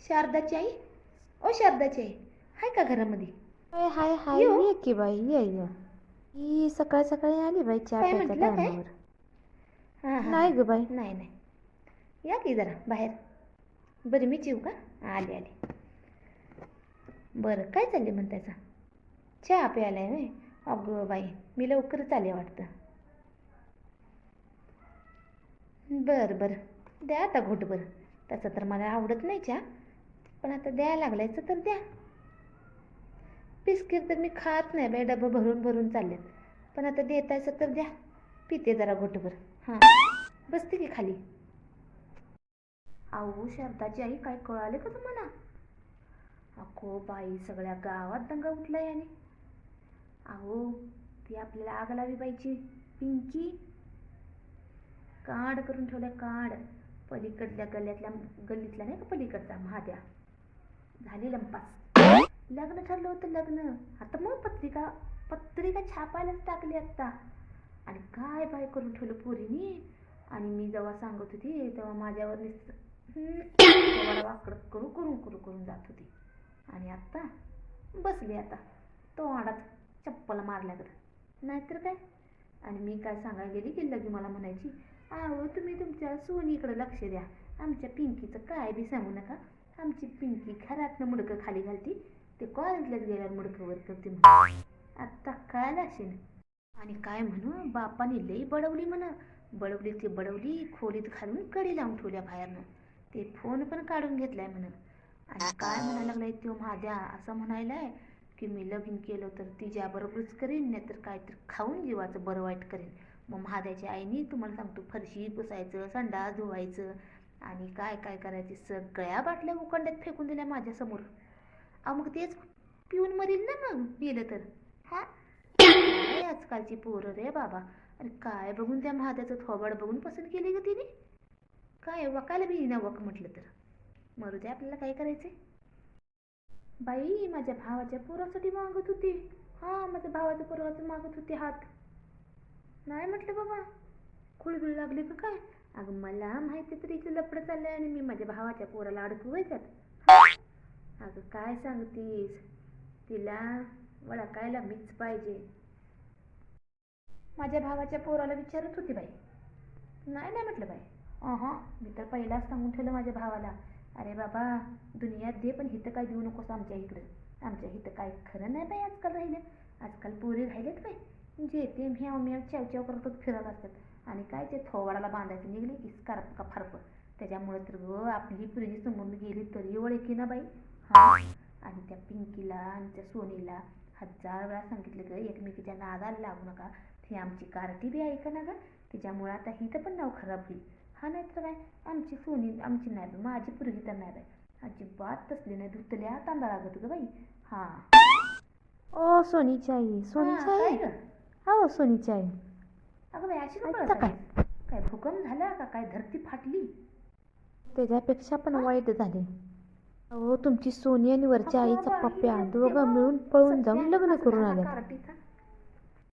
शारदाची आई? ओ शारदाची आई हाय का घरामध्ये? हाय हाय हाय येऊ? ये की बाई ये ये. ही सकाळ सकाळी आली बाई चहा काय प्यायच्या म्हटलं, काय? टायमावर. हां हां. नाही ग बाई. नाही नाही. या की जरा बाहेर. बरं मी चिव का? आले आले. बरं काय चालले म्हणतायचा चहा प्यायला आहे व्हय अगं बाई मी लवकरच आले वाटतं. बरं बरं. द्या आता घोटभर. तसं तर मला आवडत नाही चहा. पण आता द्यायला लागलायचं तर द्या. बिस्किट तर मी खात नाही बाई डबं भरून भरून चाललेत. पण आता देतायचं तर द्या. पिते जरा घोटभर. हां. बसते की खाली? अहो शारदाची आई काय कळाले का तुम्हाला? अको बाई सगळ्या गावात दंगा उठलाय याने. अहो ती आपल्याला आग लावी बाईची पिंकी. काड करून ठेवल्या काड. पलीकडल्या गल्ल्यातल्या गल्लीतला नाही का पलीकडचा महाद्या? झाली लंपास. लग्न ठरलं होतं लग्न. आता मग पत्रिका पत्रिका छापायलाच टाकली आत्ता आणि काय बाय करून ठेवलं पोरीनी? आणि मी जेव्हा सांगत होती तेव्हा माझ्यावर नुसतं वाकड करू करू करू करून जात होती. आणि आत्ता बसली आता. तोंडात चप्पल मारल्याकडं नाहीतर काय? आणि मी काय सांगायला गेली की लगी मला म्हणायची अहो तुम्ही तुमच्या सोनीकडे लक्ष द्या. आमच्या पिंकीचं काय बी सांगू नका. आमची पिंकी घरातनं मुडकं खाली घालती. ते कॉलेजलाच गेल्यावर मुडकं वर करते आत्ता काय असेल आणि काय म्हणू? बापाने लई बडवली म्हणा. बडवली ती बडवली खोलीत घालून कडी लावून ठेवल्या बाहेरनं. ते फोन पण काढून घेतलाय म्हणून आणि काय म्हणायला लागलाय तो माझ्या? असं म्हणायलाय की मी लगीन केलं तर तिच्याबरोबरच करीन नाहीतर काय तर खाऊन जीवाचं बरं वाईट करीन. मग महाद्याच्या आईनी तुम्हाला सांगतो फरशी पुसायचं संडास धुवायचं आणि काय काय करायचे? सगळ्या बाटल्या उकंड्यात फेकून दिल्या माझ्यासमोर. अहो मग तेच पिऊन मरील ना मग गेलं तर. हा? आजकालची पोरं रे बाबा. अरे काय बघून त्या महाद्याचं थोबाड बघून पसंत केली ग तिने? काय वकायला बी ना वक म्हटलं तर. मरू दे आपल्याला काय करायचंय? बाई माझ्या भावाच्या पोरासाठी मागत होती. हा माझ्या भावाच्या पोराचं मागत होती हात. नाही म्हटलं बाबा. खुळबिळ लागली का काय? अगं मला माहिती तरी इथं लपडं चाललंय आणि मी माझ्या भावाच्या पोराला अडकवायच्यात अगं काय सांगतीस? तिला वळकायला मीच पाहिजे. माझ्या भावाच्या पोराला विचारत होती बाई. नाही नाही म्हटलं बाई. अहं मी तर पहिलाच सांगून ठेवलं माझ्या भावाला. अरे बाबा दुनियात दे पण हिथं काय देऊ नकोस आमच्या इकडं. आमच्या इथं काय खरं नाही बाई आजकाल राहिलं. आजकाल पोरी राहिलेत बाई. जे ते मी आम्ही चाव चाव करतच फिरत असतात आणि काय ते थोवाडाला बांधायचं निघले की स्कार्प का फारप त्याच्यामुळे तर ग आपली पोरगी समोरून गेली तरी ओळखी ना बाई? हा. आणि त्या पिंकीला आणि त्या सोनीला हजार वेळा सांगितलं ग एकमेकीच्या नादाला लागू नका. ती आमची कार्टी बी ऐका ना ग? त्याच्यामुळे आता हिथं पण नाव खराब होईल. हा नाही तर काय आमची सोनी आमची नाही बाई माझी पोरगी तर नाही बाई. अजिबात तसली नाही धुतल्या तांदळागत ग बाई. हा. ओ सोनीची आई सोनीची आई? हो सोनीची आई. अगं बाई अशी का ऐकता पळत काय? काय भूकंप झाला का? काय धरती फाटली? त्याच्यापेक्षा पण वाईट झाले. अहो तुमची सोनी आणि वरच्या आईचा पप्प्या दोघं मिळून पळून जाऊन लग्न करून झाला आले कार्टीचा.